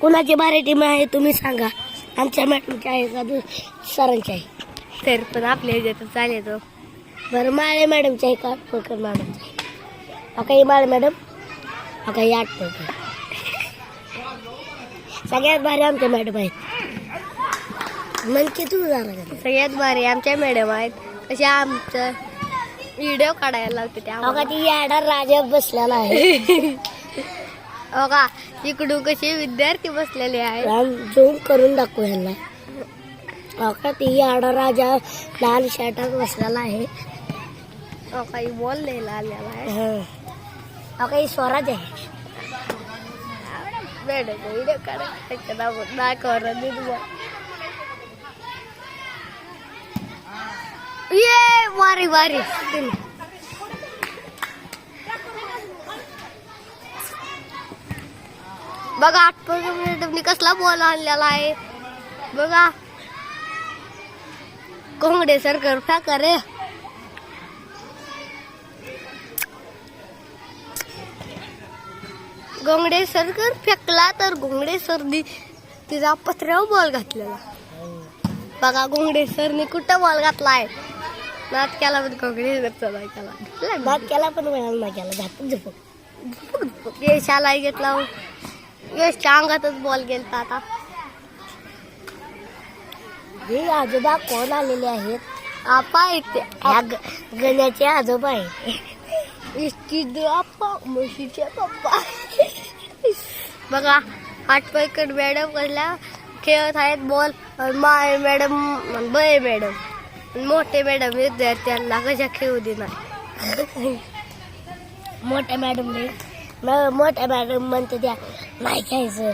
कुणाची बारी टीम आहे तुम्ही सांगा. आमच्या मॅडमची आहे का दु- सरांची आहे. तर पण आपल्या ह्याच्यात चालेल तो. बरं माळे मॅडमची आहे का फुलकर मॅडमची आहे? अका ही माळे मॅडम अका ही आठवकर सगळ्यात भारी आमच्या मॅडम आहेत. मन की तू जाणार का? सगळ्यात भारी आमच्या मॅडम आहेत. कशा आमचं व्हिडिओ काढायला लावते त्या अका ती याडा राजा बसलेला आहे. का इकडून कसे विद्यार्थी बसलेले आहेत. झूम करून दाखवू ह्यांना अका ती याडा राजा लाल शर्टात बसलेला आहे. हो काही बॉल द्यायला आलेला आहे. हं. अका ही स्वराज आहे. दाखव ये वारी वारी. बघा आठवण मॅडमनी कसला बॉल आणलेला आहे. बघा. कोंगडे सरकार फाका रे गोंगडे सरकर फेकला तर गोंगडे सरनी तिचा पत्र्यावर बॉल घातलेला. बघा गोंगडे सरनी कुठं बॉल घातलाय नात केला पण गोंगडे सरचा नाही केला. पण मिळाला नाही केला. झापून यशाला घेतला. यशच्या अंगातच बॉल गेलता आता हे आजोबा कोण आलेले आहेत? आपा येते ह्या ग- गण्याचे आजोबा आहे इष्टी आप्पा म्हशीचे पप्पा. बघा आठपाईकड मॅडम कसल्या खेळत आहेत बॉल माय मॅडम बय मॅडम मोठे मॅडम विद्यार्थ्यांना कशा खेळू देणार? मोठ्या मॅडमने म- मोठ्या मॅडम म्हणते त्या नाही खायचं